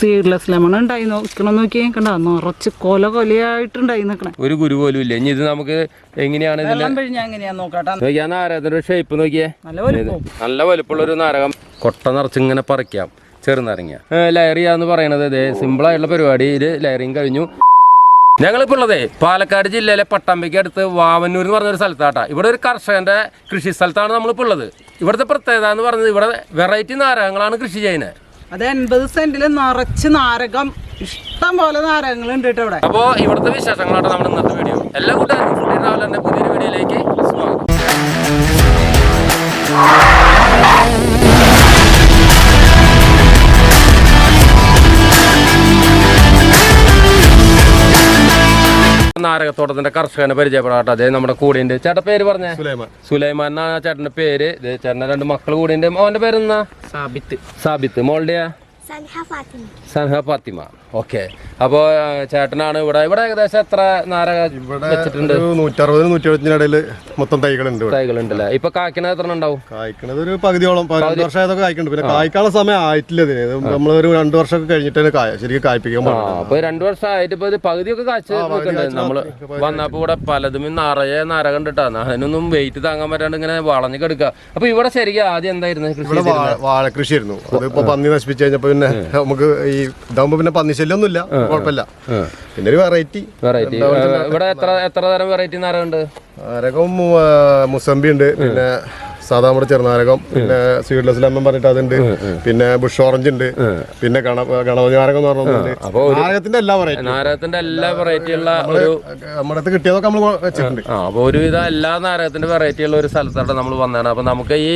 Seedless lemon ഉണ്ടായി നോക്കണം നോക്കി കണ്ട? നിറച്ച് കൊല കൊലയായിട്ടുണ്ടായി നിൽക്കണേ ഒരു ഗുരു പോലും ഇല്ല. ഇനി ഇത് നമുക്ക് എങ്ങനെയാണ് ഞാൻ നാരകത്തിന്റെ ഷേപ്പ് നോക്കിയേ നല്ല വലുപ്പം. നല്ല വലുപ്പമുള്ള ഒരു നാരകം. കൊട്ട നിറച്ച് ഇങ്ങനെ പറിക്കാം. ചെറുനാരങ്ങ. ലയർ ചെയ്യാന്ന് പറയണത് ഇതേ സിമ്പിൾ ആയിട്ടുള്ള പരിപാടി. ഇത് ലയറിങ് കഴിഞ്ഞു. ഞങ്ങളിപ്പോൾ ഉള്ളതേ പാലക്കാട് ജില്ലയിലെ പട്ടാമ്പിക്ക് അടുത്ത് വാവന്നൂർ എന്ന് പറഞ്ഞൊരു സ്ഥലത്താട്ടാ. ഇവിടെ ഒരു കർഷകന്റെ കൃഷി സ്ഥലത്താണ് നമ്മളിപ്പോൾ ഉള്ളത്. ഇവിടുത്തെ പ്രത്യേകത എന്ന് പറഞ്ഞത് ഇവിടെ വെറൈറ്റി നാരകങ്ങളാണ് കൃഷി ചെയ്യുന്നത്. അത് എൺപത് സെന്റിൽ നിറച്ച് നാരകം. ഇഷ്ടം പോലെ നാരകങ്ങൾ ഉണ്ട് കേട്ടോ ഇവിടെ അപ്പോൾ ഇവിടുത്തെ വിശേഷങ്ങളാണ് നമ്മുടെ ഇന്നത്തെ വീഡിയോ. എല്ലാ കൂട്ടുകാരും പുതിയൊരു വീഡിയോയിലേക്ക് നാരകത്തോട്ടത്തിന്റെ കർഷകനെ പരിചയപ്പെടാട്ടെ അതേ നമ്മുടെ കൂടിന്റെ ചേട്ടൻ പേര് പറഞ്ഞേ? സുലൈമാൻ. സുലൈമാൻ എന്നാണ് ചേട്ടന്റെ പേര്? ദേ ചേട്ടന്റെ രണ്ട് മക്കൾ കൂടിന്റെ മോന്റെ പേരെന്നാ സാബിത്ത്. സാബിത്ത്. മോളുടെയാ? സൻഹ ഫാത്തിമ. ഓക്കെ. അപ്പോ ചേട്ടനാണ് ഇവിടെ. ഇവിടെ ഏകദേശം എത്ര നാരക വെച്ചിട്ടുണ്ട്? ഒരു നൂറ്ററുപത് നൂറ്റി എഴുപത്തിന്റെ ഇടയിൽ മൊത്തം തൈകളുണ്ട് തൈകളുണ്ട് തൈകളുണ്ടല്ലേ? ഇപ്പൊ കായ്ക്കണത് എത്ര ഉണ്ടാവും? കായ്ക്കണത് ഒരു പകുതിയോളം പതിനഞ്ച് വർഷമായതൊക്കെ കായ്ക്കുന്നുണ്ട്. പിന്നെ കായ്ക്കാനുള്ള സമയം ആയിട്ടില്ല ഇതിന്. ഇത് നമ്മളൊരു രണ്ട് വർഷം കഴിഞ്ഞിട്ടാണ് കായ ശരിക്കും കായ്പ്പിക്കാൻ അപ്പൊ രണ്ടു വർഷം ആയിട്ട് ഇപ്പൊ ഇത് പകുതിയൊക്കെ കാച്ച് നമ്മൾ വന്നപ്പോ ഇവിടെ പലതും ഈ നിറയെ നര കണ്ടിട്ടാ. അതിനൊന്നും വെയിറ്റ് താങ്ങാൻ പറ്റാണ്ട് ഇങ്ങനെ വളഞ്ഞു കിടക്കുക. അപ്പൊ ഇവിടെ ശരിക്കും ആദ്യം എന്തായിരുന്നു വാഴ വാഴക്കൃഷിയായിരുന്നു. അതിപ്പോ പന്നി നശിപ്പിച്ചു കഴിഞ്ഞപ്പോ പിന്നെ നമുക്ക് ഈ ഇതാകുമ്പോ പിന്നെ ശല്യമൊന്നുമില്ല കുഴപ്പമില്ല. പിന്നെ ഒരു വെറൈറ്റി വെറൈറ്റി ഇവിടെ എത്ര എത്ര തരം വെറൈറ്റി നരകുണ്ട്? നാരകം മു- ആ, മുസമ്പി ഉണ്ട്. പിന്നെ സാധാ നമ്മുടെ ചെറുനാരകം പിന്നെ സീഡ്ലെസ് ലെമൺ പറഞ്ഞിട്ട് അതുണ്ട്. പിന്നെ ബുഷ് ഓറഞ്ച് ഉണ്ട്. പിന്നെ ഗണ ഗണപതി നാരകം എന്ന് പറഞ്ഞിട്ടുണ്ട് നാരകത്തിന്റെ എല്ലാ വെറൈറ്റി നാരകത്തിന്റെ എല്ലാ വെറൈറ്റി ഉള്ള ഒരു നമ്മുടെ അടുത്ത് കിട്ടിയതൊക്കെ നമ്മൾ വെച്ചിട്ടുണ്ട്. അപ്പൊ അപ്പോൾ ഒരുവിധം എല്ലാ നാരകത്തിന്റെ വെറൈറ്റി ഉള്ള ഒരു സ്ഥലത്താണ് നമ്മൾ വന്നതാണ്. അപ്പോൾ നമുക്ക് ഈ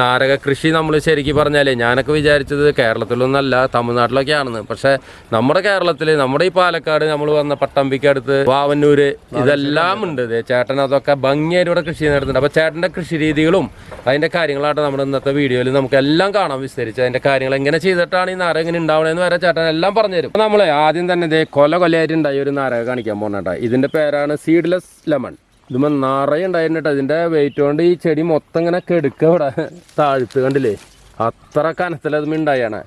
നാരക കൃഷി നമ്മൾ ശരിക്കും പറഞ്ഞാലേ ഞാനൊക്കെ വിചാരിച്ചത് കേരളത്തിലൊന്നല്ല തമിഴ്നാട്ടിലൊക്കെ ആണെന്ന് പക്ഷെ നമ്മുടെ കേരളത്തിൽ നമ്മുടെ ഈ പാലക്കാട് നമ്മൾ വന്ന പട്ടമ്പിക്ക് അടുത്ത് വാവന്നൂര് ഇതെല്ലാം ഉണ്ട്. ദേ ചേട്ടൻ അതൊക്കെ ഭംഗിയായിട്ട് ഇവിടെ കൃഷി നടത്തുന്നുണ്ട്. അപ്പോൾ ചേട്ടന്റെ കൃഷി രീതികളും അതിന്റെ കാര്യങ്ങളായിട്ട് നമ്മുടെ ഇന്നത്തെ വീഡിയോയിൽ നമുക്ക് എല്ലാം കാണാം വിസ്തരിച്ച് അതിന്റെ കാര്യങ്ങൾ എങ്ങനെ ചെയ്തിട്ടാണ് ഈ നാര ഇങ്ങനെ ഉണ്ടാവണമെന്ന് വരെ ചേട്ടൻ എല്ലാം പറഞ്ഞുതരും തരും. നമ്മളെ ആദ്യം തന്നെ ഇതേ കൊല കൊലയായിട്ട് ഉണ്ടായ ഒരു നാരക കാണിക്കാൻ പോകണേട്ടാ ഇതിന്റെ പേരാണ് സീഡ്ലെസ് ലെമൺ. ഇതുമ്പോൾ നിറയെ ഉണ്ടായിരുന്നിട്ട് അതിന്റെ വെയിറ്റ് കൊണ്ട് ഈ ചെടി മൊത്തം ഇങ്ങനെ കെടുക്കുക ഇവിടെ താഴ്ത്ത് കണ്ടില്ലേ? അത്ര കനത്തിലത് ഉണ്ടായാണ്.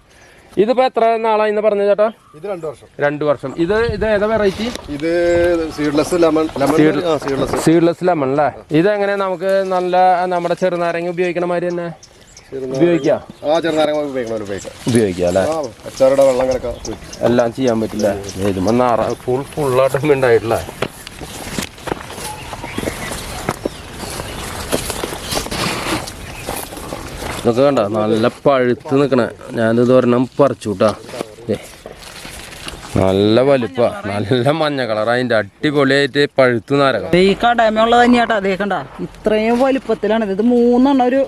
ഇതിപ്പോ എത്ര നാളായി എന്ന് പറഞ്ഞു ചേട്ടാ? ഇത് രണ്ട് വർഷം. രണ്ടു വർഷം. ഇത് ഇത് ഏതാ വെറൈറ്റി ഇത് seedless lemon seedless seedless lemon അല്ലേ ഇതെങ്ങനെ നമുക്ക് നല്ല നമ്മുടെ ചെറുനാരങ്ങ ഉപയോഗിക്കണ മാതിരി തന്നെ ഉപയോഗിക്കാം? ആ ചെറുനാരങ്ങ ഉപയോഗിക്കാം. അല്ലേ? അച്ചാറുടെ വെള്ളം കലക്കാം എല്ലാം ചെയ്യാൻ പറ്റില്ല. ഇത് നാറ ഫുൾ ഫുള്ളായിട്ടും ഉണ്ടായിട്ടില്ല. ഇതൊക്കെ കണ്ട നല്ല പഴുത്ത് നിൽക്കണേ ഞാനിത് ഒരെണ്ണം പറിച്ചു കൂട്ടാ. നല്ല വലുപ്പ. നല്ല മഞ്ഞ കളർ അതിന്റെ. അടിപൊളിയായിട്ട് പഴുത്ത് നാരകം. തന്നെയാട്ടാ. അതേ കണ്ട. ഇത്രയും വലുപ്പത്തിലാണ്. ഇത്. മൂന്നെണ്ണം ഒരു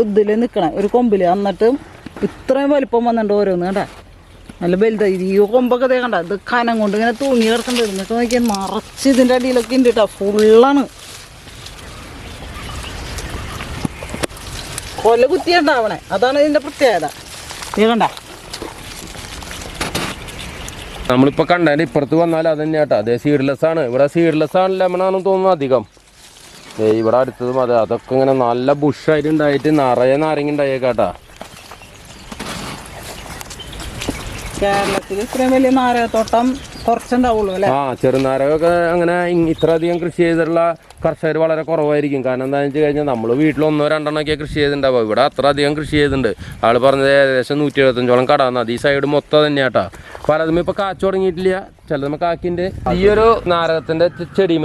ഇതിൽ നിൽക്കണേ ഒരു കൊമ്പിൽ. എന്നിട്ട് ഇത്രയും വലുപ്പം വന്നിട്ടുണ്ട് ഓരോന്ന് കണ്ട. നല്ല വലുതായി ഈ കൊമ്പൊക്കെ ദേ കണ്ട. ഇത് കനം കൊണ്ട് ഇങ്ങനെ തൂങ്ങി കിടക്കണ്ട എന്നിട്ട് നോക്കിയാൽ നിറച്ച് ഇതിന്റെ അടിയിലൊക്കെ ഉണ്ട് കേട്ടോ ഫുള്ളാണ് കൊല കുത്തിയുണ്ടാവണേ. അതാണ് ഇതിന്റെ പ്രത്യേകത. നീ കണ്ട? നമ്മളിപ്പോ കണ്ടതിന്റെ ഇപ്പുറത്ത് വന്നാൽ അത് തന്നെ കേട്ടോ. അതേ സീഡ്ലെസ് ആണ്. ഇവിടെ സീഡ്ലെസ് ആണ് ലെമൺ ആണെന്ന് തോന്നുന്നു അധികം. ഇവിടെ അടുത്തതും അതെ. അതൊക്കെ ഇങ്ങനെ നല്ല ബുഷായിട്ട് ഉണ്ടായിട്ട് നിറയെ നാരങ്ങ ഉണ്ടായേക്കാട്ടാ കേരളത്തിൽ ഇത്രയും വലിയ നാരകത്തോട്ടം ആ ചെറുനാരകമൊക്കെ അങ്ങനെ ഇത്രയധികം കൃഷി ചെയ്തിട്ടുള്ള കർഷകർ വളരെ കുറവായിരിക്കും. കാരണം എന്താണെന്ന് വെച്ച് കഴിഞ്ഞാൽ നമ്മൾ വീട്ടിൽ ഒന്നോ രണ്ടെണ്ണമൊക്കെ കൃഷി ചെയ്തിട്ടുണ്ടാവും ഇവിടെ അത്ര അധികം കൃഷി ചെയ്തിട്ടുണ്ട്. ആൾ പറഞ്ഞത് ഏകദേശം നൂറ്റി എഴുപത്തഞ്ചോളം കടാന്ന് ഈ സൈഡ് മൊത്തം തന്നെയാട്ടാ പലതും ഇപ്പൊ കാച്ചു തുടങ്ങിയിട്ടില്ല. ചിലതും കാക്കിന്റെ ഈ ഒരു നാരകത്തിന്റെ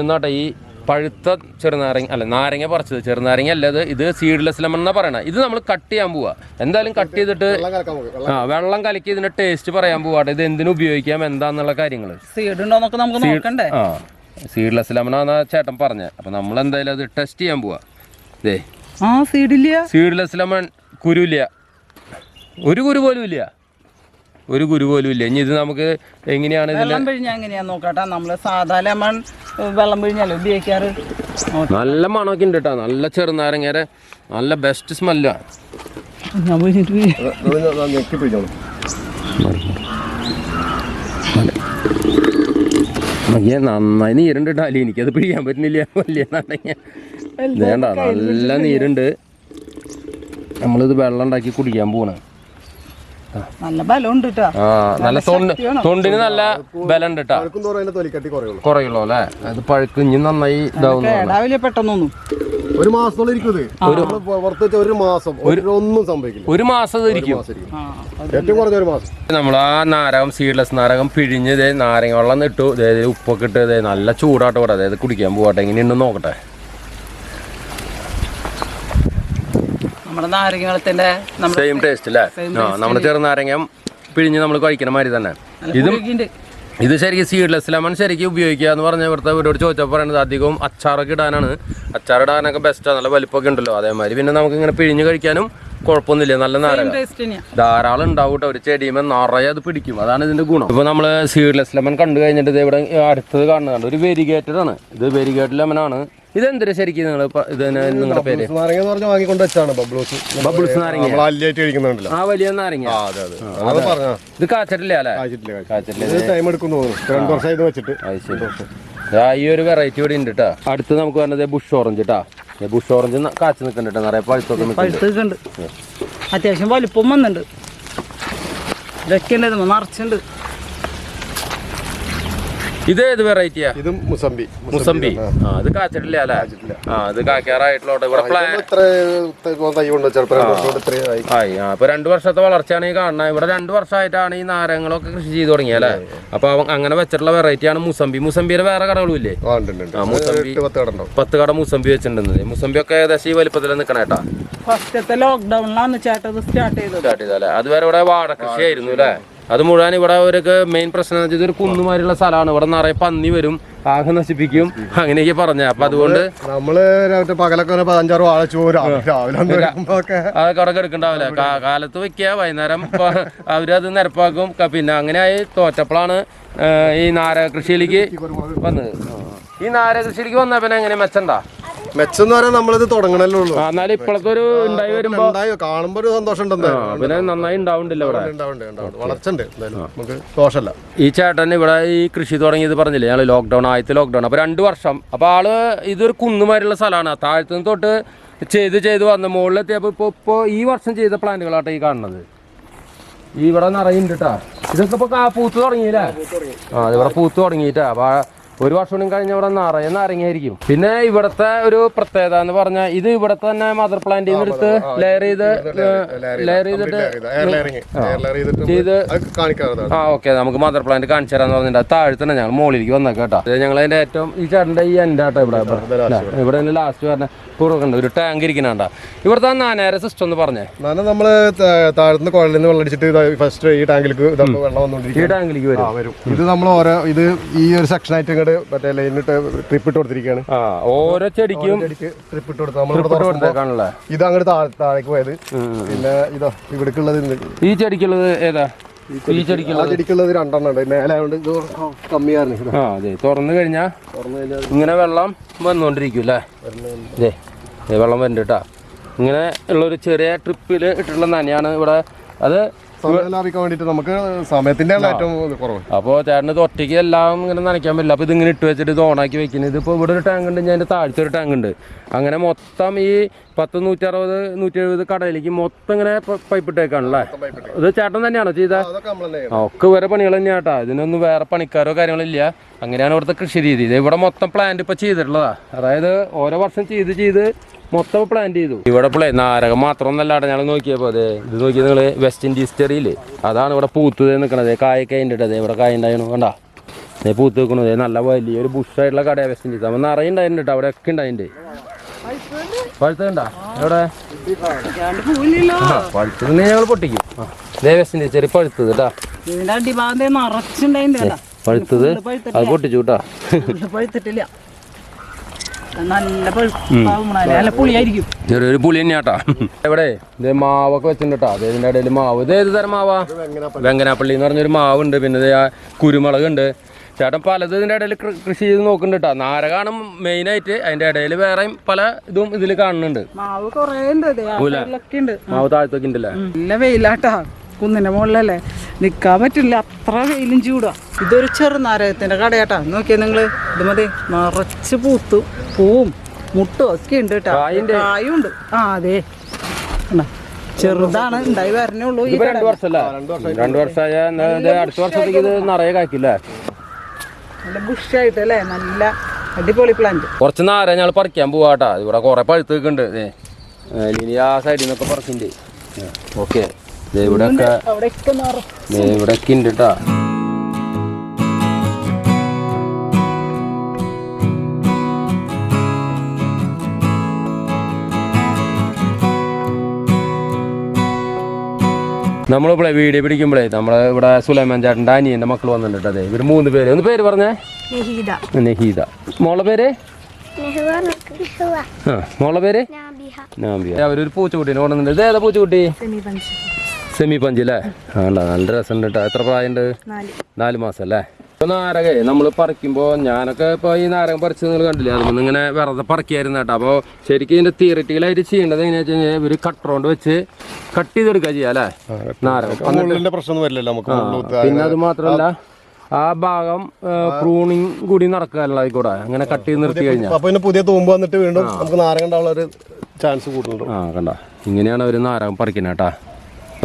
നിന്നാട്ടെ ഈ പഴുത്ത ചെറുനാരങ്ങ അല്ല നാരങ്ങ പറിച്ചത്. ചെറുനാരങ്ങ അല്ലത് ഇത്. സീഡ്ലെസ് ലെമൺ എന്നാ പറയണ. ഇത് നമ്മൾ കട്ട് ചെയ്യാൻ പോവാ. എന്തായാലും കട്ട് ചെയ്തിട്ട് വെള്ളം കലക്കാൻ നമുക്ക് ആ വെള്ളം കലക്കി ഇതിന്റെ ടേസ്റ്റ് പറയാൻ പോവാട്ടെ ഇത് എന്തിനു ഉപയോഗിക്കാം? എന്താന്നുള്ള കാര്യങ്ങൾ സീഡ് ഉണ്ടോന്നൊക്കെ നമുക്ക് നോക്കണ്ടേ? ആ സീഡ്ലെസ് ലെമണാന്നാ ചേട്ടൻ പറഞ്ഞത് അപ്പൊ നമ്മൾ എന്തായാലും അത് ടെസ്റ്റ് ചെയ്യാൻ പോവാ. ദേ. ആ സീഡില്ല സീഡ്ലെസ് ലെമൺ കുരുല്ല ഒരു കുരു പോലും ഇല്ല. ഒരു ഗുരു പോലും ഇല്ല. ഇനി ഇത് നമുക്ക് എങ്ങനെയാണ് വെള്ളം പിഴിഞ്ഞാൽ എങ്ങനെയാ നോക്കട്ടെ? നമ്മൾ സാധാ ലെമൺ വെള്ളം പിഴിഞ്ഞല്ലേ ഉപയോഗിക്കാറ്? നല്ല മണമൊക്കെ ഉണ്ട് കേട്ടോ നല്ല ചെറുനാരങ്ങേരെ നല്ല ബെസ്റ്റ് സ്മെല്ലാണ് അയ്യേ നന്നായി നീരുണ്ട് കേട്ടോ അല്ലേ എനിക്കത് പിടിക്കാൻ പറ്റുന്നില്ല. വലിയ നാരങ്ങ. വേണ്ട നല്ല നീരുണ്ട്. നമ്മളിത് വെള്ളം ഉണ്ടാക്കി കുടിക്കാൻ പോവാണ്. നല്ല ബലം ഉണ്ട് കേട്ടോ ആ നല്ല തൊണ്ട് തൊണ്ടിന് നല്ല ബലം ഉണ്ട് കുറയുള്ളൂ. അല്ലേ? അത് പഴുക്ക് ഇനി നന്നായി ഇതാവുന്നു കേടാവില്ല പെട്ടെന്നൊന്നും. ഒരു മാസത്തോളം മാസം. ഒന്നും സംഭവിക്കില്ല. ഒരു മാസം ഇത് ഇരിക്കും. ഏറ്റവും കുറഞ്ഞ ഒരു മാസം. നമ്മൾ ആ നാരകം സീഡ്ലെസ് നാരകം പിഴിഞ്ഞ് ഇതേ നാരങ്ങ വെള്ളം ഇട്ടു. ഉപ്പൊക്കെ ഇട്ട് നല്ല ചൂടായിട്ട് ഇവിടെ. അതായത് കുടിക്കാൻ പോകട്ടെ എങ്ങനെയുണ്ടെന്ന് നോക്കട്ടെ. നമ്മുടെ സെയിം ടേസ്റ്റ് അല്ലേ നമ്മുടെ ചെറുനാരങ്ങ പിഴിഞ്ഞ് നമ്മൾ കഴിക്കണ മാതിരി തന്നെ. ഇതും ഇത് ശരിക്കും സീഡ്ലെസ് ലെമൺ ശരിക്കും ഉപയോഗിക്കുക എന്ന് പറഞ്ഞ ഇവിടുത്തെ ഇവരോട് ചോദിച്ചപ്പോൾ പറയുന്നത് അധികവും അച്ചാറൊക്കെ ഇടാനാണ്. അച്ചാർ ഇടാനൊക്കെ ബെസ്റ്റാണ് നല്ല വലിപ്പമൊക്കെ ഉണ്ടല്ലോ. അതേമാതിരി പിന്നെ നമുക്ക് ഇങ്ങനെ പിഴിഞ്ഞ് കഴിക്കാനും കുഴപ്പമൊന്നുമില്ല നല്ല നാരങ്ങ. ധാരാളം ഉണ്ടാവും കേട്ടോ ഒരു ചെടിയുമ്പോൾ നിറയെ അത് പിടിക്കും. അതാണ് ഇതിന്റെ ഗുണം. ഇപ്പൊ നമ്മൾ സീഡ്ലെസ് ലെമൺ കണ്ടു കഴിഞ്ഞിട്ട് ഇത് ഇവിടെ അടുത്തത് കാണുന്നുണ്ട് ഒരു വെരിഗേറ്റഡ് ആണ്. ഇത് വെരിഗേറ്റഡ് ലെമൺ ആണ്. ഇത് എന്തൊരു ശരിക്കും നിങ്ങൾ നിങ്ങളുടെ പേര്? ബബിൾസ് നാരങ്ങ ആ വലിയ നാരങ്ങ ആ അതെ അതെ. അത് പറഞ്ഞ ഇത് കാച്ചിട്ടില്ല അല്ലേ? കാച്ചിട്ടില്ല കാച്ചിട്ടില്ല. കാച്ചിട്ടില്ല ഇത് ടൈം എടുക്കും തോന്നുന്നു. ഇപ്പൊ രണ്ടു ഇത് വെച്ചിട്ട്. അത് ഈ ഒരു വെറൈറ്റി ഇവിടെ ഉണ്ട് കേട്ടോ അടുത്ത് നമുക്ക് പറഞ്ഞത് ബുഷ് ഓറഞ്ച് കേട്ടോ ബുഷ് ഓറഞ്ച് കാച്ചു നിൽക്കുന്നുണ്ട് നിറയെ പഴുത്തൊക്കെ പഴുത്തൊക്കെ ഉണ്ട്. അത്യാവശ്യം വലിപ്പം വന്നിട്ടുണ്ട്. ഇതൊക്കെ ഉണ്ട്. നിറച്ചുണ്ട് ഇത് ഏത് വെറൈറ്റിയാ ഇത് മുസംബി മുസംബി ആ അത് കാച്ചിട്ടില്ല അല്ലേ? ആ ഇത് കാക്കാറായിട്ടുള്ള ഇവിടെ ആയി. ആ അപ്പൊ രണ്ടു വർഷത്തെ വളർച്ചയാണ് ഈ കാണുന്നത്. ഇവിടെ രണ്ടു വർഷമായിട്ടാണ് ഈ നാരങ്ങളൊക്കെ കൃഷി ചെയ്ത് തുടങ്ങിയത് അല്ലേ? അപ്പൊ അങ്ങനെ വെച്ചിട്ടുള്ള വെറൈറ്റിയാണ് മുസമ്പി. മുസമ്പിയുടെ വേറെ കടകളും ഇല്ലേ? മുസംബി പത്ത് കട മുസംബി പത്ത് മുസംബി മുസമ്പി വെച്ചിട്ടുണ്ടെന്നത് മുസമ്പി ഒക്കെ ഏകദേശം ഈ വലിപ്പത്തിൽ നിൽക്കണേട്ടാ ഫസ്റ്റത്തെ ലോക്ക്ഡൌണിലാണ് സ്റ്റാർട്ട് ചെയ്തത്. സ്റ്റാർട്ട് ചെയ്തല്ലേ അതുവരെ ഇവിടെ വാഴ കൃഷിയായിരുന്നു അല്ലേ? അത് മുഴുവൻ ഇവിടെ അവർക്ക് മെയിൻ പ്രശ്നം എന്ന് വെച്ചാൽ ഇതൊരു കുന്നുമാരിയുള്ള സ്ഥലമാണ്. ഇവിടെ നിറയെ പന്നി വരും ആകെ നശിപ്പിക്കും. അങ്ങനെയൊക്കെ പറഞ്ഞ അപ്പൊ അതുകൊണ്ട് നമ്മൾ പകലൊക്കെ അഞ്ചാറ് ഒക്കെ അതൊക്കെ അവിടെ കാലത്ത് വെക്കുക വൈകുന്നേരം അവരത് നിരപ്പാക്കും. പിന്നെ അങ്ങനെയായി തോറ്റപ്പോഴാണ് തോറ്റപ്പളാണ് ഈ നാര കൃഷിയിലേക്ക് വന്നത് ഈ നാര കൃഷിയിലേക്ക് വന്ന പിന്നെ എങ്ങനെ മെച്ചണ്ടാ? മെച്ചം എന്ന് പറയാൻ നമ്മളിത് തുടങ്ങണല്ലേ ഉള്ളൂ. എന്നാലും ഇപ്പോഴത്തെ ഒരു ഉണ്ടായി വരുമ്പോ ഉണ്ടായോ കാണുമ്പോ ഒരു സന്തോഷം ഉണ്ട് പിന്നെ നന്നായി ഉണ്ടാവുന്നില്ല ഇവിടെ. വളർച്ച ഉണ്ട് എന്തായാലും. നമുക്ക് ദോഷമല്ല. ഈ ചേട്ടൻ ഇവിടെ ഈ കൃഷി തുടങ്ങിയത് പറഞ്ഞില്ലേ? ഞങ്ങൾ ലോക്ക്ഡൗൺ ആദ്യത്തെ ലോക്ക്ഡൗൺ അപ്പോൾ രണ്ട് വർഷം. അപ്പോൾ ആൾ ഇതൊരു കുന്നുമാരുള്ള സ്ഥലമാണ്. താഴത്തുനിന്ന് തൊട്ട് ചെയ്ത് ചെയ്ത് വന്ന് മുകളിലെത്തിയപ്പോൾ ഇപ്പോൾ ഇപ്പോൾ ഈ വർഷം ചെയ്ത പ്ലാന്റുകളാട്ടോ ഈ കാണുന്നത്. ഈ ഇവിടെ നിറയുണ്ട് കേട്ടാ ഇതൊക്കെ ഇപ്പോൾ പൂത്ത് തുടങ്ങിയില്ലേ? ആ ഇവിടെ പൂത്ത് തുടങ്ങിയിട്ടാ. അപ്പോൾ ഒരു വർഷം കഴിഞ്ഞ ഇവിടെ നിറയെ നാരങ്ങയായിരിക്കും. പിന്നെ ഇവിടത്തെ ഒരു പ്രത്യേകത എന്ന് പറഞ്ഞാൽ ഇത് ഇവിടത്തെ തന്നെ മദർ പ്ലാന്റിൽ നിന്ന് എടുത്ത് ലെയർ ചെയ്ത് ലെയർ ചെയ്തിട്ട് ചെയ്ത് ആ ഓക്കെ നമുക്ക് മദർ പ്ലാന്റ് കാണിച്ചു തരാന്ന് പറഞ്ഞിട്ട് താഴ്ത്തന്നെ താഴെ തന്നെ ഞങ്ങൾ മുകളിലേക്ക് വന്നേക്കാം കേട്ടോ. ഞങ്ങൾ അതിന്റെ ഏറ്റവും ഈ ചേട്ടന്റെ ഈ എന്റെ ആട്ടോ ഇവിടെ. ഇവിടെ ലാസ്റ്റ് പറഞ്ഞ പൂർവമുണ്ട് ഒരു ടാങ്ക് ഇരിക്കുന്നുണ്ടാ. ഇവിടുത്തെ നാനേര സിസ്റ്റം ഒന്ന് പറഞ്ഞേ. നാന നമ്മൾ താഴ്ന്ന താഴത്തുനിന്ന് കുഴലിൽ നിന്ന് വെള്ളം അടിച്ചിട്ട് ഫസ്റ്റ് ഈ ടാങ്കിലേക്ക് വെള്ളം വെള്ളം ഈ ടാങ്കിലേക്ക് വരും. വരും. ഇത് നമ്മൾ ഓരോ ഇത് ഈ ഒരു സെക്ഷൻ ആയിട്ട് ഇങ്ങോട്ട് മറ്റേ ലൈനിട്ട് ട്രിപ്പ് ഇട്ട് കൊടുത്തിരിക്കുകയാണ് ആ ഓരോ ചെടിക്കും ട്രിപ്പ് ഇട്ട് കൊടുത്ത് നമ്മൾ ഇത് അങ്ങോട്ട് താഴേക്ക് പോയത്. പിന്നെ ഇതാ ഇവിടേക്കുള്ളത്. ഈ ചെടിക്കുള്ളത് ഏതാ? ചെടിക്കുള്ളത്? രണ്ടെണ്ണം ഉണ്ട്. ഇത് ആ അതെ. തുറന്നു കഴിഞ്ഞാ തുറന്നു കഴിഞ്ഞാൽ ഇങ്ങനെ വെള്ളം വന്നുകൊണ്ടിരിക്കും അല്ലേ വെള്ളം വരുന്നുണ്ട് കേട്ടോ. ഇങ്ങനെ ഉള്ളൊരു ചെറിയ ട്രിപ്പിൽ ഇട്ടിട്ടുള്ള നനയാണ് ഇവിടെ. അത് സമയം നമുക്ക് സമയത്തിന്റെ ഏറ്റവും കുറവ്. അപ്പോൾ ചേട്ടന് ഇത് ഒറ്റയ്ക്ക് എല്ലാം ഇങ്ങനെ നനയ്ക്കാൻ പറ്റില്ല. അപ്പോൾ ഇതിങ്ങനെ ഇട്ട് വെച്ചിട്ട് ഇത് ഓണാക്കി വെക്കുന്നത് ഇതിപ്പോൾ ഇവിടെ ഒരു ടാങ്ക് ഉണ്ട് ഞാൻ താഴത്തെ ഒരു ടാങ്ക് ഉണ്ട്. അങ്ങനെ മൊത്തം ഈ പത്ത് നൂറ്ററുപത് നൂറ്റി എഴുപത് കടയിലേക്ക് മൊത്തം ഇങ്ങനെ പൈപ്പ് ഇട്ടേക്കാണല്ലേ ഇത് ചേട്ടൻ തന്നെയാണോ ചെയ്ത? ഒക്കെ വേറെ പണികൾ തന്നെയാണ് കേട്ടോ ഇതിനൊന്നും വേറെ പണിക്കാരോ കാര്യങ്ങളില്ല അങ്ങനെയാണ് ഇവിടുത്തെ കൃഷി രീതി. ഇത് ഇവിടെ മൊത്തം പ്ലാന്റ് ഇപ്പോൾ ചെയ്തിട്ടുള്ളതാ. അതായത് ഓരോ വർഷം ചെയ്ത് ചെയ്ത് മൊത്തം പ്ലാന്റ് ചെയ്തു. ഇവിടെ പ്ലേ നാരകം മാത്രമൊന്നല്ല കേട്ടോ ഞങ്ങൾ നോക്കിയപ്പോൾ അതെ ഇത് നോക്കിയത് നിങ്ങൾ വെസ്റ്റ് ഇൻഡീസ് ചെറിയില്ലേ അതാണ് ഇവിടെ പൂത്ത് നിൽക്കണത് കായൊക്കെ അതിന്റെ അതെ ഇവിടെ കായ ഉണ്ടായിരുന്നു. കണ്ടാ? അതേ പൂത്ത് നിൽക്കണത് നല്ല വലിയൊരു ബുഷായിട്ടുള്ള കടയാണ് വെസ്റ്റ് ഇൻഡീസ് അപ്പൊ നിറയെ ഉണ്ടായിട്ടുണ്ട് കേട്ടോ അവിടെ ഒക്കെ ഉണ്ടായിട്ടുണ്ട്. പഴുത്തുണ്ടാ എവിടെ? പഴുത്തത് ഞങ്ങൾ പൊട്ടിക്കും. വെസ്റ്റ് ഇൻഡീസ് ചെറിയ പഴുത്തത് കേട്ടാ പഴുത്തത് അത് പൊട്ടിച്ചു കേട്ടാ പഴുത്തിട്ടില്ല. നല്ല നല്ല പുളിയായിരിക്കും. ചെറിയൊരു പുളി തന്നെയാട്ടാ. എവിടെ? ഇത് മാവൊക്കെ വെച്ചിട്ടുണ്ട് കേട്ടോ ഇതിന്റെ ഇടയിൽ മാവ്. ഇത് ഏത് തരം മാവാ. വെങ്കനാപ്പള്ളി എന്ന് പറഞ്ഞൊരു മാവുണ്ട്. പിന്നെ ദേ ആ കുരുമുളക് ഉണ്ട് ചേട്ടൻ പലതും ഇതിന്റെ ഇടയിൽ കൃഷി ചെയ്ത് നോക്കുന്നുണ്ട് കേട്ടോ നാരകാണ് മെയിനായിട്ട് അതിന്റെ ഇടയിൽ വേറെയും പല ഇതും ഇതിൽ കാണുന്നുണ്ട്. മാവ് കുറേ ഉണ്ട് ദേ. ആ ഉണ്ട്. മാവ് താഴത്തൊക്കെ ഉണ്ടല്ലേ? നല്ല വെയിലാട്ടാ. കുന്നിന്റെ മുകളിലല്ലേ? നിക്കാൻ പറ്റില്ല. അത്ര വെയിലും ചൂടാ. ഇതൊരു ചെറുനാരകത്തിന്റെ കടയാട്ടാ. നോക്കിയാൽ നിങ്ങൾ ഇത് മതി. നിറച്ച് പൂത്തു. പൂവും മുട്ടും ഒക്കെ ഉണ്ട് കേട്ടോ. കായും ഉണ്ട് ആ അതെ. കണ്ടോ? ചെറുതാണ്. ഉണ്ടായി വരണേ ഉള്ളൂ ഈ രണ്ട് വർഷമല്ലേ രണ്ട് വർഷമായ അടുത്ത വർഷത്തേക്ക് ഇത് നിറയെ കായ്ക്കില്ലേ? നല്ല ബുഷായിട്ട് അല്ലേ നല്ല അടിപൊളി പ്ലാന്റ് കുറച്ച് നാര ഞങ്ങൾ പറിക്കാൻ പോവാട്ടാ. ഇവിടെ കുറെ പഴുത്ത് നിൽക്കുന്നുണ്ട് ഇനി ആ സൈഡിൽ നിന്നൊക്കെ പറിക്കുന്നുണ്ട് ഓക്കെ. ഇവിടെയൊക്കെ അവിടെയൊക്കെ നിറ- ഇവിടെ ഒക്കെ ഉണ്ട് കേട്ടാ നമ്മളിവിടെ വീഡിയോ പിടിക്കുമ്പോഴേ നമ്മളെ ഇവിടെ സുലൈമാൻ ചേട്ടന്റെ അനിയന്റെ മക്കൾ വന്നിട്ടുണ്ട് അതെ. ഇവർ മൂന്ന് പേര്. ഒന്ന് പേര് പറഞ്ഞേ? നെഹീദ. നെഹീദ. മോളെ പേര്? ആ മോളെ പേര്? അവരൊരു പൂച്ചക്കുട്ടീനെ കൊണ്ടുവന്നിട്ടുണ്ട്. ഇത് ഏതാ പൂച്ചക്കുട്ടി? Semi punch. സെമി പഞ്ച് അല്ലേ? ആ നല്ല രസമുണ്ട് കേട്ടോ എത്ര പ്രായമുണ്ട്? നാല്. നാല് മാസം അല്ലേ? ഇപ്പൊ നാരകേ നമ്മൾ പറിക്കുമ്പോ ഞാനൊക്കെ ഇപ്പൊ ഈ നാരകം പറിച്ചത് നിങ്ങൾ കണ്ടില്ലേ? അതൊന്നും ഇങ്ങനെ വെറുതെ പറിക്കായിരുന്നു കേട്ടോ. അപ്പോൾ ശരിക്കും ഇതിന്റെ തിയറിറ്റിക്കലായിട്ട് ചെയ്യേണ്ടത് എങ്ങനെയാ വെച്ച് കഴിഞ്ഞാൽ ഇവർ കട്ടറോണ്ട് വെച്ച് കട്ട് ചെയ്തെടുക്കുക ചെയ്യാം അല്ലേ? നാരകം. പ്രശ്നം വരില്ലല്ലോ നമുക്ക് പിന്നെ അത് മാത്രമല്ല ആ ഭാഗം പ്രൂണിങ് കൂടി നടക്കാനുള്ള കൂടെ. അങ്ങനെ കട്ട് ചെയ്ത് നിർത്തി കഴിഞ്ഞാൽ അപ്പൊ പിന്നെ പുതിയ തൂമ്പ് വന്നിട്ട് വീണ്ടും നമുക്ക് നാരകം ഒരു ചാൻസ് കൂടുതലുണ്ട്. ആ കണ്ട? ഇങ്ങനെയാണ് അവർ നാരകം പറിക്കുന്നത് കേട്ടാ.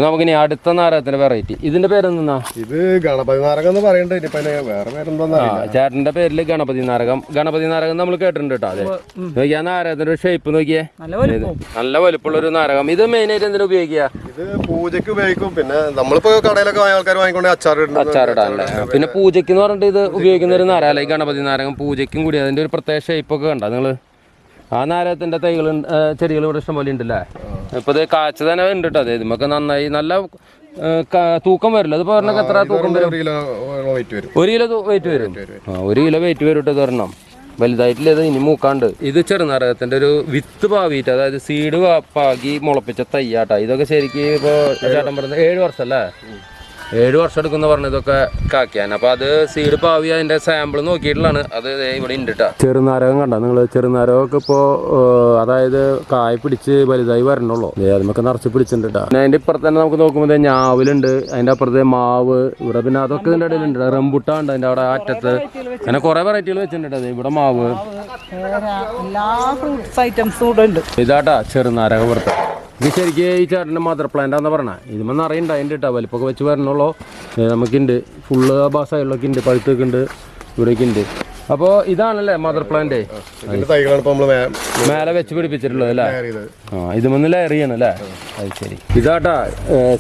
അപ്പൊ നമുക്കിനി അടുത്ത നാരകത്തിന്റെ വെറൈറ്റി ഇതിന്റെ പേരെന്താ ഇത് ഗണപതി നാരകം എന്ന് പറയണ്ട. ഇനിയിപ്പോ വേറെ പേരെന്താ ചേട്ടന്റെ പേരിൽ ഗണപതി നാരകം ഗണപതി നാരകം നമ്മൾ കേട്ടിട്ടുണ്ട് കേട്ടോ അതെ. നോക്കിയാ നാരകത്തിന്റെ ഷേപ്പ് നോക്കിയേ. നല്ല വലുപ്പുള്ള വലുപ്പമുള്ള ഒരു നാരകം ഇത് മെയിൻ ആയിട്ട് എന്തിനാ ഉപയോഗിക്കുക? ഇത് പൂജയ്ക്ക് ഉപയോഗിക്കും. പിന്നെ നമ്മളിപ്പോ കടയിലൊക്കെ ആൾക്കാർ വാങ്ങിക്കൊണ്ട് അച്ചാർ ഇടുന്നത് അച്ചാറിടാനല്ലേ പിന്നെ പൂജയ്ക്ക് എന്ന് പറഞ്ഞിട്ട് ഇത് ഉപയോഗിക്കുന്ന ഒരു നാരകല്ലേ ഗണപതി നാരകം പൂജയ്ക്കും കൂടി അതിന്റെ ഒരു പ്രത്യേക ഷേപ്പ് ഒക്കെ കണ്ടോ നിങ്ങൾ? ആ നാരത്തിന്റെ തൈകൾ ചെടികൾ ഇവിടെ ഇഷ്ടംപോലെ ഉണ്ടല്ലേ ഇപ്പൊ ഇത് കാച്ച തന്നെ ഉണ്ട് കേട്ടോ അതെ നമുക്ക് നന്നായി നല്ല തൂക്കം വരില്ല? ഇത് പറഞ്ഞ എത്ര തൂക്കം വരും? ഒരു കിലോ വെയിറ്റ് വരും. ഒരു കിലോ വെയിറ്റ് വരും? ആ ഒരു കിലോ വെയിറ്റ് വരും കേട്ടോ തരണം വലുതായിട്ടില്ല ഇത്? ഇനി മൂക്കാണ്ട്. ഇത് ചെറുനാരകത്തിന്റെ ഒരു വിത്ത് പാവിയിട്ട് അതായത് സീഡ് പാകി മുളപ്പിച്ച തയ്യാട്ടാ ഇതൊക്കെ ശരിക്കും ഇപ്പോ ചേട്ടൻ പറഞ്ഞത് ഏഴ് വർഷം അല്ലേ ഏഴ് വർഷം എടുക്കുന്ന പറഞ്ഞ ഇതൊക്കെ കാക്കിയാൻ അപ്പൊ അത് സീഡ് പാവി അതിന്റെ സാമ്പിൾ നോക്കിയിട്ടുള്ളതാണ്. അത് ഇവിടെ ഉണ്ട് കേട്ടോ ചെറുനാരകം കണ്ട? നിങ്ങൾ ചെറുനാരകമൊക്കെ ഇപ്പോ അതായത് കായ് പിടിച്ച് വലുതായി വരണുള്ളൂ. അതിനൊക്കെ നിറച്ച് പിടിച്ചിട്ടുണ്ട് പിന്നെ അതിന്റെ ഇപ്പുറത്ത് തന്നെ നമുക്ക് നോക്കുമ്പോൾ ഞാവിലുണ്ട്. അതിന്റെ അപ്പുറത്തെ മാവ്. ഇവിടെ പിന്നെ അതൊക്കെ ഇതിന്റെ ഇടയിലുണ്ട് റംബുട്ടാണ്ട് അതിന്റെ അവിടെ അറ്റത്ത്. അങ്ങനെ കുറെ വെറൈറ്റികൾ വെച്ചിട്ടുണ്ട് ദേ ഇവിടെ മാവ്. എല്ലാ ഫ്രൂട്ട്സ് ഐറ്റംസും ഇവിടെ ഉണ്ട്. ഇതാട്ടാ ചെറുനാരക പുറത്ത് ഇത് ശരിക്കും ഈ ചേട്ടന്റെ മദർ പ്ലാന്റാന്ന് പറഞ്ഞ ഇതുമെന്ന് നിറയുണ്ട് അതിന്റെ ഇട്ടാ വലിപ്പൊക്കെ വെച്ച് വരണുള്ളൂ. നമുക്കുണ്ട്. ഫുള്ള് ബാസായുള്ളൊക്കെ ഉണ്ട് പഴുത്തൊക്കെ ഉണ്ട് ഇവിടെയൊക്കെ ഉണ്ട് അപ്പോൾ ഇതാണല്ലേ മദർ പ്ലാന്റ് മേലെ വെച്ച് പിടിപ്പിച്ചിട്ടുള്ളത് അല്ലേ? ആ ഇതുമൊന്ന് ലെയറിയാണ് അല്ലേ? അത് ശരി. ഇതാട്ടാ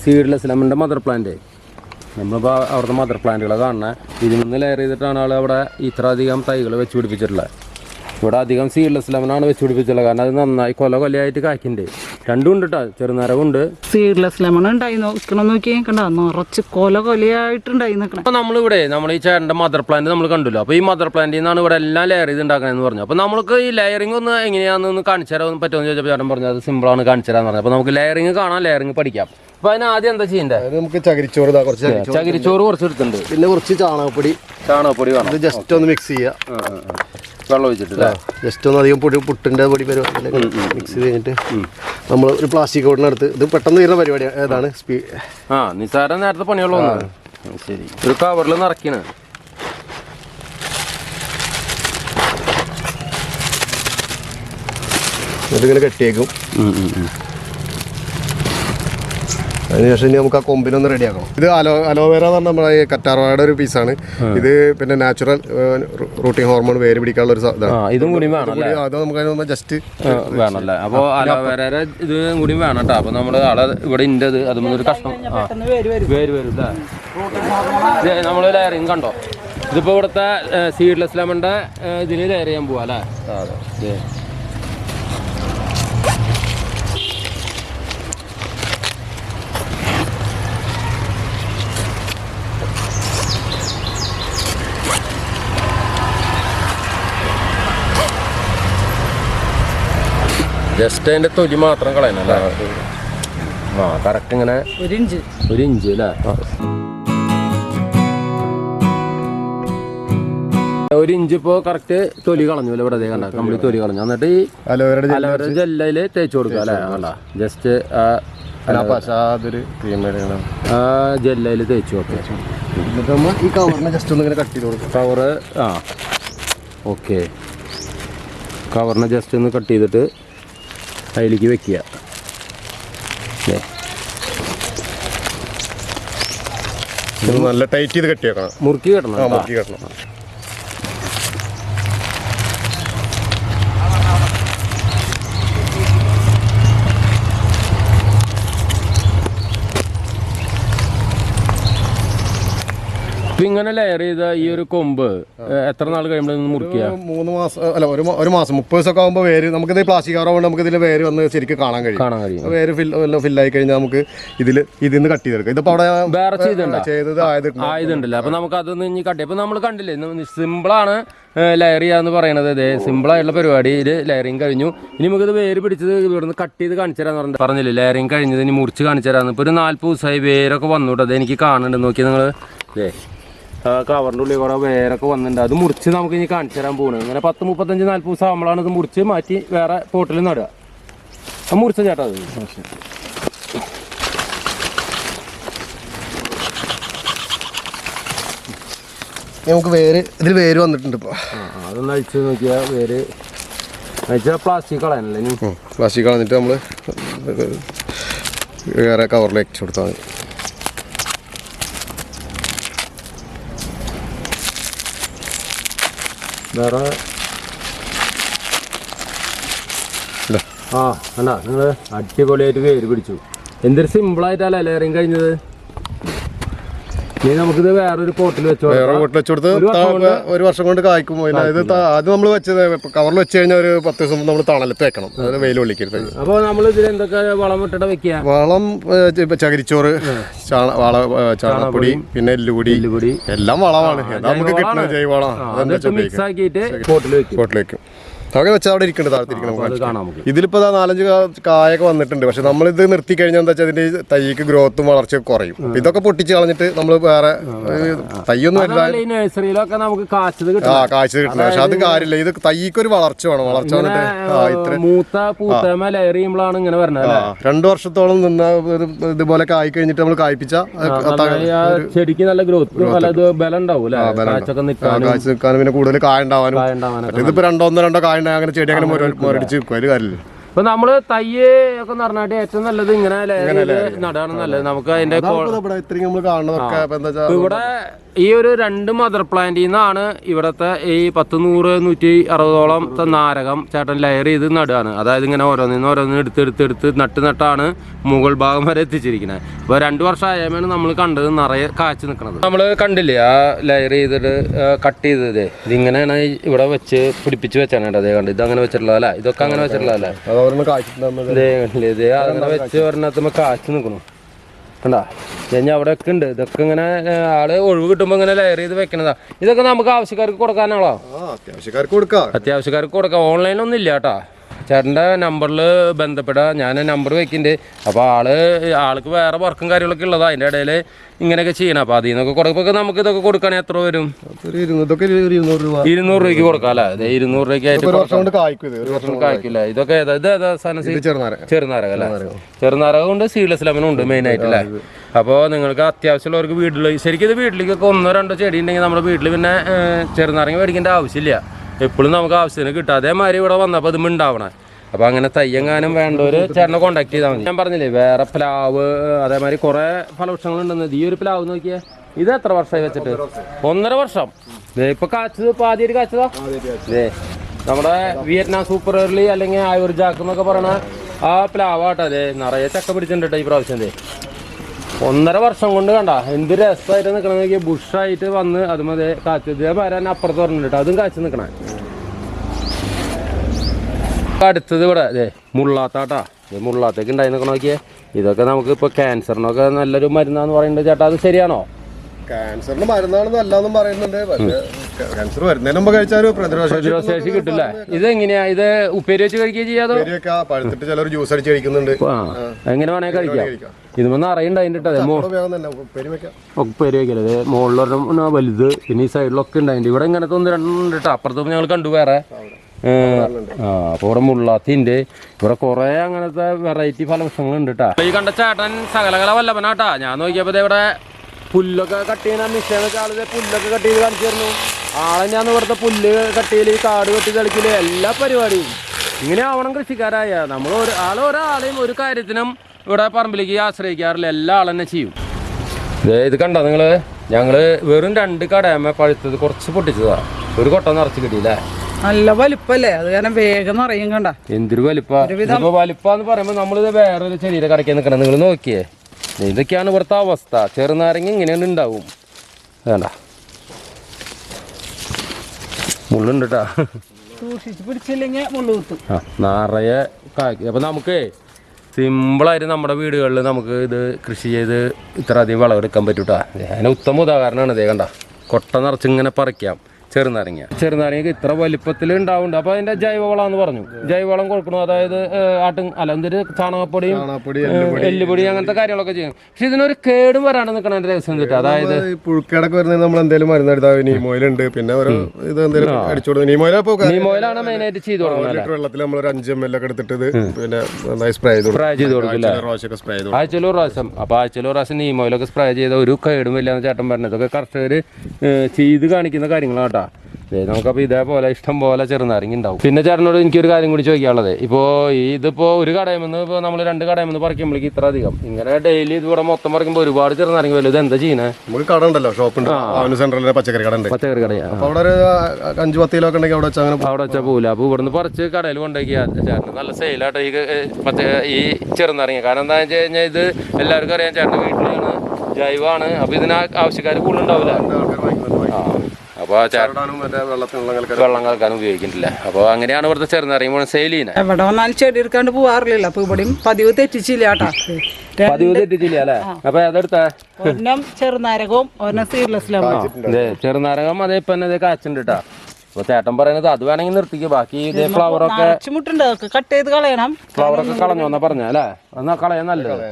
സീഡ്ലെസ് ലെമണിന്റെ മദർ പ്ലാന്റ് നമ്മളിപ്പോൾ അവിടുത്തെ മദർ പ്ലാന്റുകളെ കാണണേ. ഇതിൽ നിന്ന് ലെയർ ചെയ്തിട്ടാണ് ആൾ അവിടെ ഇത്രയധികം തൈകൾ വെച്ച് പിടിപ്പിച്ചിട്ടുള്ളത്. ഇവിടെ അധികം സീഡ്ലെസ് ലെമണാണ് വെച്ച് പിടിപ്പിച്ചുള്ളത്. കാരണം അത് നന്നായി കൊല കൊലയായിട്ട് കായ്ക്കുന്നുണ്ട് രണ്ടും ഉണ്ട് കേട്ടോ ചെറുനരവുണ്ട് സീഡ്ലെസ് ലെമൺ ഉണ്ടായി നോക്കണം നോക്കി കണ്ട? നിറച്ച് കൊല കൊലയായിട്ടുണ്ടായി നിൽക്കണം അപ്പോൾ നമ്മളിവിടെ നമ്മൾ ഈ ചേട്ടന്റെ മദർ പ്ലാന്റ് നമ്മൾ കണ്ടല്ലോ. അപ്പോൾ ഈ മദർ പ്ലാന്റിൽ നിന്നാണ് ഇവിടെ എല്ലാം ലെയർ ചെയ്ത് ഉണ്ടാക്കണമെന്ന് പറഞ്ഞു. അപ്പോൾ നമുക്ക് ഈ ലെയറിംഗ് ഒന്ന് എങ്ങനെയാണെന്ന് കാണിച്ചു തരാൻ പറ്റുമെന്ന് ചോദിച്ചപ്പോൾ ചേട്ടൻ പറഞ്ഞു അത് സിമ്പിളാണ് കാണിച്ചു തരാന്ന് പറഞ്ഞു. അപ്പോൾ നമുക്ക് ലെയറിംഗ് കാണാം ലെയറിംഗ് പഠിക്കാം. അപ്പൊ അതിന് ആദ്യം എന്താ ചെയ്യണ്ടേ? നമുക്ക് ചകിരിച്ചോറ് ഇതാ കുറച്ച് ചകിരിച്ചോറ് കുറച്ച് എടുത്തിട്ടുണ്ട്. പിന്നെ കുറച്ച് ചാണകപ്പൊടി. ചാണകപ്പൊടി വേണം. ഇത് ജസ്റ്റ് ഒന്ന് മിക്സ് ചെയ്യുക ആ. വെള്ളം ഒഴിച്ചിട്ടില്ലേ ജസ്റ്റ് ഒന്ന് അധികം പൊടി പുട്ടിന്റെ പൊടി പരിപാടി മിക്സ് ചെയ്ത് കഴിഞ്ഞിട്ട് നമ്മൾ ഒരു പ്ലാസ്റ്റിക് കോട്ടിനടുത്ത് ഇത് പെട്ടെന്ന് തീരുന്ന പരിപാടിയാണ് ഏതാണ്? സ്പീ ആ നിസാരം നേരത്തെ പണിയുള്ള. ശരി. ഒരു കവറിൽ നിറയ്ക്കണ. എന്നിട്ടിങ്ങനെ കെട്ടിയേക്കും. അതിനുശേഷം ഇനി നമുക്ക് ആ കൊമ്പിനൊന്ന് റെഡിയാക്കണം ഇത് അലോ അലോവേര എന്ന് പറഞ്ഞാൽ നമ്മുടെ ഈ കറ്റാർവാഴയുടെ ഒരു പീസാണ് ഇത് പിന്നെ നാച്ചുറൽ റൂട്ടിംഗ് ഹോർമോൺ വേര് പിടിക്കാനുള്ള ഒരു സാധനം ഇതാണ്. ഇതും കൂടി വേണം അത് നമുക്ക് അതിനൊന്ന് ജസ്റ്റ് വേണമല്ലേ? അപ്പോൾ അലോവേര ഇത് കൂടി വേണം കേട്ടോ. അപ്പോൾ നമ്മൾ ആളെ ഇവിടെ ഉണ്ട് അത് ഒരു കഷ്ടം വേര് വരും. അല്ലേ? നമ്മൾ ലെയറിങ് കണ്ടോ? ഇതിപ്പോൾ ഇവിടുത്തെ സീഡ്ലെസ് ലെമണിന്റെ ഇതിന് ലെയർ ചെയ്യാൻ പോവാ അല്ലേ? ദേ. ജസ്റ്റ് അതിന്റെ തൊലി മാത്രം കളയണല്ലേ ആ കറക്റ്റ് ഇങ്ങനെ ഒരു ഇഞ്ച്. ഒരു ഇഞ്ച് അല്ലേ? ഒരു ഇഞ്ച് ഇപ്പോ കറക്റ്റ് തൊലി കളഞ്ഞു അല്ലേ ഇവിടെ കണ്ട? കംപ്ലീറ്റ് തൊലി കളഞ്ഞു. എന്നിട്ട് ഈ അലോവേര ജെല്ലയിൽ തേച്ച് കൊടുക്കുക അല്ലേ? കണ്ട? ജസ്റ്റ് ആ പശ അതൊരു ക്രീം ആ ജെല്ലയിൽ തേച്ച് വെക്കുക എന്നിട്ട് ഈ കവറിനെ ജസ്റ്റ് ഇങ്ങനെ കട്ട് ചെയ്ത് കൊടുക്കും. കവറ് ആ. ഓക്കെ കവറിനെ ജസ്റ്റ് ഒന്ന് കട്ട് ചെയ്തിട്ട് അതിലേക്ക് വെക്കുക. നല്ല ടൈറ്റ് ചെയ്ത് കെട്ടിയേക്കണം. മുറുക്കി കെട്ടണം മുറുക്കി കെട്ടണം. ഇപ്പൊ ഇങ്ങനെ ലെയർ ചെയ്ത ഈ ഒരു കൊമ്പ് എത്ര നാൾ കഴിയുമ്പോൾ മുറിക്കുക? മൂന്ന് മാസം അല്ല ഒരു ഒരു മാസം മുപ്പത് ദിവസമൊക്കെ ആകുമ്പോൾ വേര് നമുക്കിത് പ്ലാസ്റ്റിക് ആവുമ്പോൾ നമുക്ക് ഇതിൽ വേര് വന്ന് ശരിക്കും കാണാൻ കഴിയും. കാണാൻ കഴിയും. വേര് ഫിൽ ഫില്ലായി കഴിഞ്ഞാൽ നമുക്ക് ഇതിൽ ഇതിൽ നിന്ന് കട്ട് ചെയ്തെടുക്കാം. ഇതിപ്പോ അവിടെ വേറെ ചെയ്തത് ആയത് ആയതുണ്ടല്ലോ? അപ്പൊ നമുക്ക് അതൊന്ന് ഇനി കട്ട് അപ്പൊ നമ്മൾ കണ്ടില്ലേ സിമ്പിളാണ് ലെയർ ചെയ്യാന്ന് പറയുന്നത് അതെ സിമ്പിൾ ആയിട്ടുള്ള പരിപാടി. ഇത് ലെയറിങ് കഴിഞ്ഞു. ഇനി നമുക്ക് ഇത് വേര് പിടിച്ചത് ഇവിടുന്ന് കട്ട് ചെയ്ത് കാണിച്ചു തരാന്ന് പറഞ്ഞു പറഞ്ഞില്ലേ? ലെയറിങ് കഴിഞ്ഞത് ഇനി മുറിച്ച് കാണിച്ചു തരാന്ന്. ഇപ്പൊ ഒരു നാല്പത് ദിവസമായി വേരൊക്കെ വന്നുട്ടോ അത് എനിക്ക് കാണുന്നുണ്ട്. നോക്കി നിങ്ങൾ ആ കവറിന്റെ ഉള്ളിൽ കുറെ വേരൊക്കെ വന്നിട്ടുണ്ട്. അത് മുറിച്ച് നമുക്ക് ഇനി കാണിച്ചു തരാൻ പോകുന്നത് അങ്ങനെ പത്ത് മുപ്പത്തഞ്ച് നാല്പത് ദിവസം ആകുമ്പോഴാണ് ഇത് മുറിച്ച് മാറ്റി വേറെ പോട്ടിൽ നടുക. അത് മുറിച്ച ചേട്ടാ അത്. നമുക്ക് വേര് ഇതിൽ വേര് വന്നിട്ടുണ്ട് ഇപ്പോൾ ആ, അതൊന്ന് അഴിച്ച് നോക്കിയാൽ വേര് അഴിച്ചാൽ പ്ലാസ്റ്റിക് കളയാനല്ലേ പ്ലാസ്റ്റിക് കളഞ്ഞിട്ട് നമ്മൾ വേറെ കവറിൽ അയച്ചു കൊടുത്താൽ മതി. വേറെ. ആ അല്ല നിങ്ങൾ അടിപൊളിയായിട്ട് വേര് പിടിച്ചു. എന്തൊരു സിമ്പിളായിട്ടല്ല ലെയറിങ് കഴിഞ്ഞത്? ഇനി നമുക്കിത് വേറൊരു പോട്ടിൽ വെച്ചോ വേറെ വീട്ടിൽ വെച്ച് കൊടുത്ത് ഒരു വർഷം കൊണ്ട് താ- ഒരു വർഷം കൊണ്ട് കായ്ക്കും. അതായത് അത് നമ്മൾ വെച്ചത് കവറിൽ വെച്ച് കഴിഞ്ഞാൽ ഒരു പത്ത് ദിവസം നമ്മൾ തണലത്ത് വെക്കണം അതായത് വെയിൽ കൊള്ളിക്കരുത് അപ്പൊ നമ്മൾ ഇതിൽ എന്തൊക്കെ വളം ഇട്ടിട്ട് വെക്കുക വളം ഏ, ഇപ്പൊ ചകിരിച്ചോറ് ചാണ വള ഏ, ചാണകപ്പൊടി പിന്നെ എല്ലുപൊടി എല്ലുപൊടി. എല്ലാം വളമാണ്. ഏതാ നമുക്ക് കിട്ടുന്ന ജൈവളം അതെന്താ മിക്സ് ആക്കിയിട്ട് പോട്ടിൽ വെക്കും. കോട്ടിലേക്ക് അതൊക്കെ വെച്ചാൽ അവിടെ ഇരിക്കുന്നുണ്ട് താഴ്ത്തിരിക്കണം ഇതിലിപ്പോ നാലഞ്ച് കായൊക്കെ വന്നിട്ടുണ്ട്. പക്ഷെ നമ്മളിത് നിർത്തി കഴിഞ്ഞാൽ എന്താ വെച്ചാൽ അതിന്റെ തൈക്ക് ഗ്രോത്തും വളർച്ചയൊക്കെ കുറയും. ഇതൊക്കെ പൊട്ടിച്ച് കളഞ്ഞിട്ട് നമ്മൾ വേറെ തൈയൊന്നും നഴ്സറിയിലൊക്കെ നമുക്ക് കാച്ചത് ആ കിട്ടില്ല പക്ഷെ അത് കാര്യമില്ല ഇത് തൈക്ക് ഒരു വളർച്ച വേണം. വളർച്ച വന്നിട്ട് ഇത്ര മൂത്ത പൂത്തേമ ലെയർ ചെയ്യുമ്പോഴാണ് ഇങ്ങനെ വരുന്നത് രണ്ടു വർഷത്തോളം നിന്ന ഇതുപോലെ കായ് കഴിഞ്ഞിട്ട് നമ്മൾ കായ്പിച്ച ചെടിക്ക് നല്ല ഗ്രോത്ത് നല്ല ബലം ഉണ്ടാവും. കാച്ചൊക്കെ നിൽക്കാനും പിന്നെ കൂടുതൽ കായ ഉണ്ടാവാനും. ഇതിപ്പോ രണ്ടോ ഒന്നോ രണ്ടോ കായ അങ്ങനെ ചെടി അങ്ങനെ മുരടിച്ച് ഒരു കാര്യമില്ല. ഇപ്പൊ നമ്മൾ തയ്യ് ഒക്കെ നടന്നിട്ട് ഏറ്റവും നല്ലത് ഇങ്ങനെ നടാണ് നല്ലത്. നമുക്ക് അതിന്റെ ഇവിടെ ഈ ഒരു രണ്ട് മദർ പ്ലാന്റിൽ നിന്നാണ് ഇവിടത്തെ ഈ പത്ത് നൂറ് നൂറ്റി അറുപതോളം നാരകം ചേട്ടൻ ലെയർ ചെയ്ത് നടുകയാണ് അതായത് ഇങ്ങനെ ഓരോന്നിന്ന് ഓരോന്ന് എടുത്ത് എടുത്ത് എടുത്ത് നട്ട് നട്ടാണ് മുകൾ ഭാഗം വരെ എത്തിച്ചിരിക്കുന്നത് ഇപ്പോൾ രണ്ട് വർഷം ആയമാണ് നമ്മൾ കണ്ടത് നിറയെ കാച്ചു നിൽക്കുന്നത് നമ്മൾ കണ്ടില്ലേ ആ ലെയർ ചെയ്തിട്ട് കട്ട് ചെയ്തത്. ഇതിങ്ങനെയാണ് ഇവിടെ വെച്ച് പിടിപ്പിച്ച് വെച്ചാണ് കേട്ടോ. അതേ കണ്ട് ഇത് അങ്ങനെ വെച്ചിട്ടുള്ളതല്ല? ഇതൊക്കെ അങ്ങനെ വെച്ചിട്ടുള്ളതല്ല? ഇത് അങ്ങനെ വെച്ച് ഒരെണ്ണത്തുമ്പോ കാച്ചു നിൽക്കണു കണ്ടാ? ഞാൻ അവിടെ ഒക്കെ ഉണ്ട്. ഇതൊക്കെ ഇങ്ങനെ ആൾ ഒഴിവ് കിട്ടുമ്പോ ഇങ്ങനെ ലെയർ ചെയ്ത് വെക്കണതാ. ഇതൊക്കെ നമുക്ക് ആവശ്യക്കാർക്ക് കൊടുക്കാനാണോ? ആ അത്യാവശ്യക്കാർക്ക് കൊടുക്കാം. അത്യാവശ്യക്കാർക്ക് കൊടുക്കാം. ഓൺലൈനൊന്നും ഇല്ല കേട്ടാ. ചേട്ടന്റെ നമ്പറിൽ ബന്ധപ്പെടാം. ഞാൻ നമ്പർ വെക്കുന്നുണ്ട് അപ്പോൾ ആൾ ആൾക്ക് വേറെ വർക്കും കാര്യങ്ങളൊക്കെ ഉള്ളതാ. അതിന്റെ ഇടയിൽ ഇങ്ങനെയൊക്കെ ചെയ്യണം. അപ്പോൾ അതിൽ നിന്നൊക്കെ കൊടുക്കുമ്പോൾ നമുക്ക് ഇതൊക്കെ കൊടുക്കുകയാണെങ്കിൽ എത്ര വരും? ഇരുന്നൂറ് രൂപയ്ക്ക് കൊടുക്കാം അല്ലേ? അതെ ഇരുന്നൂറ് രൂപയ്ക്ക് ആയിട്ട് കായ്ക്കില്ല ഇതൊക്കെ ഏതാ? ഇത് ഏതാ സാധനം ചെറുനാരക. അല്ലേ? ചെറുനാരകം. ഉണ്ട് സീഡ്ലെസ് ലെമനും ഉണ്ട് മെയിൻ ആയിട്ട് അല്ലേ? അപ്പോൾ നിങ്ങൾക്ക് അത്യാവശ്യമുള്ളവർക്ക് വീട്ടിൽ ശരിക്കും ഇത് വീട്ടിലേക്കൊക്കെ ഒന്നോ രണ്ടോ ചെടി ഉണ്ടെങ്കിൽ നമ്മുടെ വീട്ടിൽ പിന്നെ ചെറുനാരങ്ങ മേടിക്കേണ്ട ആവശ്യമില്ല. എപ്പോഴും നമുക്ക് ആവശ്യത്തിന് കിട്ടും. അതേമാതിരി ഇവിടെ വന്നപ്പോൾ ഇത് ഉണ്ടാവണേ. അപ്പോൾ അങ്ങനെ തയ്യങ്ങാനും വേണ്ടവർ ചേട്ടനെ കോൺടാക്ട് ചെയ്താൽ മതി. ഞാൻ പറഞ്ഞില്ലേ വേറെ പ്ലാവ് അതേമാതിരി കുറേ ഫലവൃക്ഷങ്ങളുണ്ടെന്ന്. ഈ ഒരു പ്ലാവ് നോക്കിയേ ഇത് എത്ര വർഷമായി വെച്ചിട്ട്? ഒന്നര വർഷം. ഇപ്പൊ കാച്ചത് ഇപ്പൊ ആദ്യമായിട്ട് കാച്ചതാ? നമ്മുടെ വിയറ്റ്നാം സൂപ്പർ ഏർലി അല്ലെങ്കിൽ ആയുർജാക്ക് എന്നൊക്കെ പറയണ ആ പ്ലാവാട്ടോ. അതെ നിറയെ ചക്ക പിടിച്ചിട്ടുണ്ട് ഈ പ്രാവശ്യം ഒന്നര വർഷം കൊണ്ട് കണ്ട. എന്ത് രസമായിട്ട് നിൽക്കണ നോക്കിയാൽ ബുഷായിട്ട് വന്ന് അതുമതി കാച്ചു ഇതേ വരാൻ അപ്പുറത്ത് പറഞ്ഞിട്ട് അതും കാച്ചു നിൽക്കണേ അടുത്തത് ഇവിടെ അതെ മുള്ളാത്താട്ടാ. ഇത് മുള്ളാത്തേക്ക് ഉണ്ടായി നിൽക്കണ നോക്കിയേ. ഇതൊക്കെ നമുക്ക് ഇപ്പോൾ ക്യാൻസറിനൊക്കെ നല്ലൊരു മരുന്നാന്ന് പറയുന്നത് ചേട്ടാ. അത് ശരിയാണോ? ക്യാൻസറിന് മരുന്നാണെന്ന് അല്ലാന്നും പറയുന്നുണ്ട്. ക്യാൻസർ വരുന്നതിന് മുമ്പ് കഴിച്ചാൽ കിട്ടില്ല. ഇത് എങ്ങനെയാ ഇത് ഉപ്പേരി വെച്ച് കഴിക്കുക ചെയ്യാതോ? പഴുത്തിട്ട് ചിലർ ജ്യൂസ് അടിച്ച് കഴിക്കുന്നുണ്ട്. എങ്ങനെ വേണേ കഴിക്കാം. ഇതുമെന്ന് അറിയണ്ട അതിന്റെ പെരുവയ്ക്കല്ലേ മുകളിലൊരെണ്ണം വലുത് പിന്നെ ഈ സൈഡിലൊക്കെ ഉണ്ടായിട്ട് ഇവിടെ ഇങ്ങനത്തെ ഒന്ന് രണ്ടെണ്ണം കേട്ടോ അപ്പുറത്തും ഞങ്ങൾ കണ്ടു വേറെ. അപ്പൊ ആ അപ്പോൾ ഇവിടെ മുള്ളാത്തിന്റെ ഇവിടെ കുറേ അങ്ങനത്തെ വെറൈറ്റി ഫലവൃക്ഷങ്ങളുണ്ട് കേട്ടോ ഈ കണ്ട ചേട്ടൻ സകലകല വല്ലഭനാട്ടാ ഞാൻ നോക്കിയപ്പോൾ ഇവിടെ പുല്ലൊക്കെ കട്ട് ചെയ്യുന്ന വെച്ച ആളിത് പുല്ലൊക്കെ കട്ട് ചെയ്ത് കാണിച്ചു തരുന്നു ആളെ ഞാൻ ഇവിടുത്തെ പുല്ല് കട്ട് ചെയ്യൽ കാട് കെട്ടി കളിക്കൽ എല്ലാ പരിപാടിയും. ഇങ്ങനെ ആവണം കൃഷിക്കാരായ. നമ്മൾ ഒരു ആൾ ഒരാളെയും ഒരു കാര്യത്തിനും ഇവിടെ പറമ്പിലേക്ക് ആശ്രയിക്കാറില്ല. എല്ലാ ആൾ തന്നെ ചെയ്യും. ദേ ഇത് കണ്ടോ നിങ്ങൾ? ഞങ്ങൾ വെറും രണ്ട് കടയമ്മ പഴുത്തത് കുറച്ച് പൊട്ടിച്ചതാ. ഒരു കൊട്ട നിറച്ച് കിട്ടിയില്ലേ? നല്ല വലിപ്പല്ലേ? അത് കാരണം വേഗം നിറയും കണ്ട? എന്തൊരു വലിപ്പ. ഇപ്പൊ വലിപ്പാന്ന് പറയുമ്പോ നമ്മളിത് വേറൊരു ചെറിയ കടയ്ക്ക് നിൽക്കണം നിങ്ങൾ നോക്കിയേ. ഇതൊക്കെയാണ് ഇവിടുത്തെ അവസ്ഥ. ചെറുനാരങ്ങ ഇങ്ങനെയാണ് ഉണ്ടാവും. വേണ്ട. മുള്ളുണ്ട് കേട്ടാ സൂക്ഷിച്ച് പിടിച്ചില്ലെങ്കിൽ മുള്ളു കുത്തും. ആ നിറയെ കാക്കി അപ്പം നമുക്ക് സിമ്പിളായിട്ട് നമ്മുടെ വീടുകളിൽ നമുക്ക് ഇത് കൃഷി ചെയ്ത് ഇത്ര അധികം വിളവെടുക്കാൻ പറ്റൂട്ടാ. അതിന് ഉത്തമ ഉദാഹരണമാണ് ഇതേ കണ്ട. കൊട്ട നിറച്ച് ഇങ്ങനെ പറിക്കാം. ചെറുനാരങ്ങ. ചെറുനാരങ്ങ ഇത്ര വലിപ്പത്തിൽ ഉണ്ടാവുന്നുണ്ട്. അപ്പോൾ അതിന്റെ ജൈവവളം എന്ന് പറഞ്ഞു. ജൈവവളം കൊടുക്കണം? അതായത് ആട്ടും അല്ല എന്തൊരു ചാണകപ്പൊടിയും ചാണകപ്പൊടി എല്ലുപൊടി അങ്ങനത്തെ കാര്യങ്ങളൊക്കെ ചെയ്യും. പക്ഷെ ഇതിനൊരു കേടും വരാണ്ട് നിൽക്കണ രസം കിട്ടുക അതായത് പുഴുക്കേടൊക്കെ വരുന്നത് നമ്മൾ എന്തെങ്കിലും മരുന്ന് എടുത്താൽ നീമോയിലുണ്ട്. പിന്നെ ഒരു ഇത് എന്തെങ്കിലും അടിച്ചു കൊടുക്കും നീമോയിലപ്പോ നീമോയിലാണ് മെയിനായിട്ട് ചെയ്തു കൊടുക്കുന്നത് ലിറ്റർ വെള്ളത്തിൽ നമ്മൾ ഒരു അഞ്ച് എം എൽ ഒക്കെ എടുത്തിട്ട് ഇത് പിന്നെ നന്നായി സ്പ്രേ ചെയ്ത് സ്പ്രേ ചെയ്ത് കൊടുക്കില്ല ഒരു പ്രാവശ്യം അപ്പോൾ ആഴ്ചയിൽ പ്രാവശ്യം. നീമോയിലൊക്കെ സ്പ്രേ ചെയ്ത ഒരു കേടും ഇല്ലാന്ന് ചേട്ടൻ പറഞ്ഞത് ഇതൊക്കെ കർഷകർ ചെയ്ത് കാണിക്കുന്ന കാര്യങ്ങളാണ് കേട്ടോ. നമുക്കപ്പോൾ ഇതേപോലെ ഇഷ്ടം പോലെ ചെറുനാരങ്ങ ഉണ്ടാവും പിന്നെ ചേട്ടനോട് എനിക്കൊരു കാര്യം കൂടി ചോദിക്കാനുള്ളത്. ഇപ്പോൾ ഇതിപ്പോൾ ഒരു കടയിൽ നിന്ന് ഇപ്പോൾ നമ്മൾ രണ്ട് കടയിൽ നിന്ന് പറിക്കുമ്പോഴേക്ക് ഇത്ര അധികം. ഇങ്ങനെ ഡെയിലി ഇതിവിടെ മൊത്തം പറിക്കുമ്പോൾ ഒരുപാട് ചെറുനാരങ്ങ വരും ഇത് എന്താ ചെയ്യുന്നത് നമുക്ക് കട ഉണ്ടല്ലോ സെൻട്രലിലെ പച്ചക്കറി കട ഉണ്ട്. പച്ചക്കറി കടയാണ് അപ്പൊ അവിടെ ഒരു അഞ്ച് പത്ത് കിലോ ഒക്കെ ഉണ്ടെങ്കിൽ അവിടെ വെച്ച് അങ്ങനെ അവിടെ വെച്ചാൽ പോകില്ല അപ്പോൾ ഇവിടുന്ന് പറിച്ച് കടയിൽ കൊണ്ടുപോയി ചേട്ടന് നല്ല സെയിലാട്ടോ ഈ പച്ച ഈ ചെറുനാരങ്ങ. കാരണം എന്താ വെച്ച് കഴിഞ്ഞാൽ ഇത് എല്ലാവർക്കും അറിയാം ചേട്ടന്റെ വീട്ടിലാണ് ജൈവമാണ്. അപ്പോൾ ഇതിന് ആവശ്യക്കാർ കൂടുതലുണ്ടാവില്ല. ആൾക്കാർ വാങ്ങിക്കുന്നുണ്ട്. ആ അപ്പോൾ വെള്ളം കലക്കാൻ ഉപയോഗിക്കുന്നില്ല അപ്പോൾ അങ്ങനെയാണ് ഇവിടുത്തെ മുഴുവൻ സെയിൽ എവിടെ വന്നാലും ചെടി എടുക്കാണ്ട് പോവാറില്ല അപ്പൊ ഇവിടെയും പതിവ് തെറ്റിച്ചില്ല കേട്ടാ. പതിവ് തെറ്റിച്ചില്ല അല്ലേ? അപ്പോൾ അതെടുത്ത ചെറുനാരകവും ചെറുനാരകം അതേ ഇപ്പം തന്നെ കാച്ചുണ്ട് കേട്ടോ. അപ്പോൾ ചേട്ടൻ പറയുന്നത് അത് വേണമെങ്കിൽ നിർത്തിക്ക്. ബാക്കി ഇതേ ഫ്ലവറൊക്കെ മുട്ടുണ്ട് അതൊക്കെ കട്ട് ചെയ്ത് കളയണം. ഫ്ലവറൊക്കെ കളഞ്ഞു എന്നാ പറഞ്ഞ അല്ലേ? എന്നാ കളയാൻ നല്ലത്.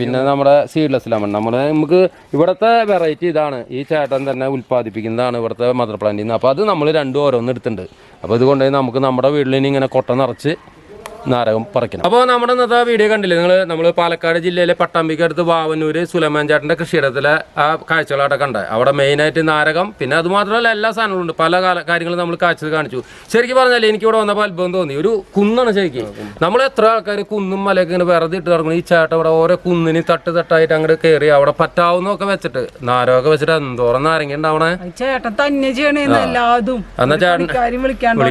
പിന്നെ നമ്മുടെ സീഡ്ലെസ് ലെമൺ നമ്മൾ നമുക്ക് ഇവിടത്തെ വെറൈറ്റി ഇതാണ്. ഈ ചേട്ടൻ തന്നെ ഉൽപ്പാദിപ്പിക്കുന്നതാണ് ഇവിടുത്തെ മദർ പ്ലാന്റിൽ നിന്ന് അപ്പോൾ അത് നമ്മൾ രണ്ടും ഓരോന്ന് എടുത്തിട്ടുണ്ട്. അപ്പൊ ഇത് കൊണ്ടുപോയി നമുക്ക് നമ്മുടെ വീട്ടിൽ ഇനി ഇങ്ങനെ കൊട്ട നിറച്ച് നാരകം പറിക്കണം. അപ്പോൾ നമ്മുടെ ഇന്നത്തെ വീഡിയോ കണ്ടില്ലേ? നിങ്ങൾ നമ്മൾ പാലക്കാട് ജില്ലയിലെ പട്ടാമ്പിക്ക് അടുത്ത് വാവന്നൂര് സുലമാൻ ചേട്ടന്റെ കൃഷിയിടത്തിലെ ആ കാഴ്ചകളായിട്ട് കണ്ടത് അവിടെ മെയിനായിട്ട് നാരകം പിന്നെ അതുമാത്രമല്ല എല്ലാ സാധനങ്ങളും ഉണ്ട്. പല കാല കാര്യങ്ങളും നമ്മൾ കാഴ്ചത് കാണിച്ചു. ശരിക്കും പറഞ്ഞാൽ എനിക്ക് ഇവിടെ വന്നപ്പോൾ അത്ഭുതം തോന്നി. ഒരു കുന്നാണ് ശരിക്കും. നമ്മൾ എത്ര ആൾക്കാർ കുന്നും മലയൊക്കെ ഇങ്ങനെ വെറുതെ ഇട്ട് തുടങ്ങുന്നു ഈ ചേട്ടൻ അവിടെ ഓരോ കുന്നിന് തട്ട് തട്ടായിട്ട് അങ്ങോട്ട് കയറി അവിടെ പറ്റാവുന്നൊക്കെ വെച്ചിട്ട്. നാരകമൊക്കെ വെച്ചിട്ട് എന്തോരം നാരങ്ങി ഉണ്ടാവണേ? ചേട്ടൻ തന്നെ എല്ലാതും. എന്നാ ചേട്ടൻ കാര്യം വിളിക്കാണ്ട്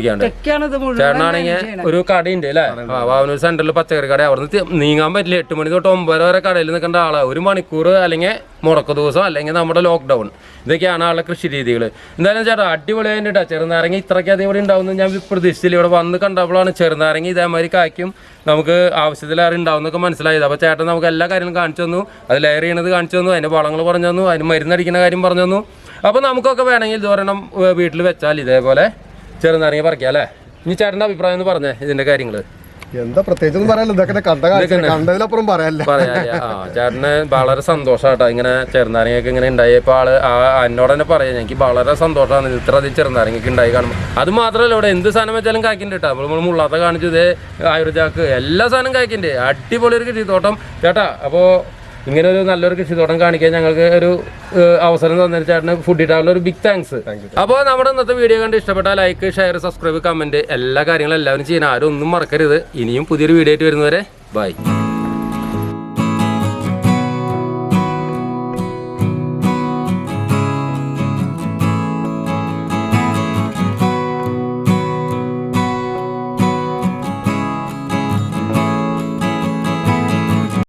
ചേട്ടനാണെങ്കിൽ ഒരു കടയുണ്ട് അല്ലേ? വാവനൂർ സെന്ററിൽ പച്ചക്കറി കട അവിടെ നിന്ന് നീങ്ങാൻ പറ്റില്ല. എട്ട് മണി തൊട്ട് ഒമ്പത് വരെ കടയിൽ നിൽക്കേണ്ട ആളാ. ഒരു മണിക്കൂർ അല്ലെങ്കിൽ മുടക്ക ദിവസം അല്ലെങ്കിൽ നമ്മുടെ ലോക്ക്ഡൗൺ ഇതൊക്കെയാണ് ആളുടെ കൃഷി രീതികൾ എന്തായാലും ചേട്ടാ അടിപൊളിയായിട്ട് കേട്ടോ ചെറുനാരങ്ങ ഇത്രയ്ക്ക് അധികം ഇവിടെ ഉണ്ടാവുന്ന ഞാൻ പ്രതീക്ഷിച്ചില്ല. ഇവിടെ വന്ന് കണ്ടപ്പോഴാണ് ചെറുനാരങ്ങ ഇതേമാതിരി കായ്ക്കും. നമുക്ക് ആവശ്യത്തിലേറെ ഉണ്ടാവുന്നൊക്കെ മനസ്സിലായത്. അപ്പോൾ ചേട്ടൻ നമുക്ക് എല്ലാ കാര്യങ്ങളും കാണിച്ചു തന്നു. അത് ലെയർ ചെയ്യണത് കാണിച്ചു തന്നു. അതിന്റെ വളങ്ങൾ പറഞ്ഞു തന്നു. അതിന് മരുന്നടിക്കുന്ന കാര്യം പറഞ്ഞു തന്നു. അപ്പോൾ നമുക്കൊക്കെ വേണമെങ്കിൽ ഇതൊരെണ്ണം വീട്ടിൽ വെച്ചാൽ ഇതേപോലെ ചെറുനാരങ്ങ പറിക്കാം അല്ലേ? ഇനി ചേട്ടന്റെ അഭിപ്രായം എന്ന് പറഞ്ഞേ ഇതിന്റെ കാര്യങ്ങൾ എന്താ പ്രത്യേകിച്ചൊന്നും പറയാനില്ല. ഇതൊക്കെ കണ്ട കണ്ടതിലപ്പുറം പറയാല്ല പറയാല്ലേ ചേട്ടന് വളരെ സന്തോഷാട്ടോ ഇങ്ങനെ ചെറുനാരങ്ങയൊക്കെ ഇങ്ങനെ ഉണ്ടായപ്പോൾ ആൾ ആ എന്നോട് തന്നെ പറയാം എനിക്ക് വളരെ സന്തോഷമാണ്. ഇത്ര അധികം ചെറുനാരങ്ങയൊക്കെ ഉണ്ടായി കാണുമ്പോൾ അത് മാത്രമല്ല ഇവിടെ എന്ത് സാധനം വെച്ചാലും കായ്ക്കുന്നുണ്ട് കേട്ടോ നമ്മൾ മുള്ളാത്ത കാണിച്ചു ഇതേ ആയുർജാക്ക്. എല്ലാ സാധനം കായ്ക്കുന്നുണ്ട് അടിപൊളി ഒരു കൃഷിത്തോട്ടം. ചേട്ടാ അപ്പോൾ ഇങ്ങനെ ഒരു നല്ലൊരു കൃഷിത്തോട്ടം കാണിക്കാൻ ഞങ്ങൾക്ക് ഒരു അവസരം തന്നെ ചേട്ടന് ഫുഡ് ഇട്ടാനുള്ള ഒരു ബിഗ് താങ്ക്സ് അപ്പോൾ നമ്മുടെ ഇന്നത്തെ വീഡിയോ കണ്ട് ഇഷ്ടപ്പെട്ട ലൈക്ക് ഷെയർ സബ്സ്ക്രൈബ് കമന്റ് എല്ലാ കാര്യങ്ങളും എല്ലാവരും ചെയ്യണം ആരും ഒന്നും മറക്കരുത്. ഇനിയും പുതിയൊരു വീഡിയോ ആയിട്ട് വരുന്നവരെ ബൈ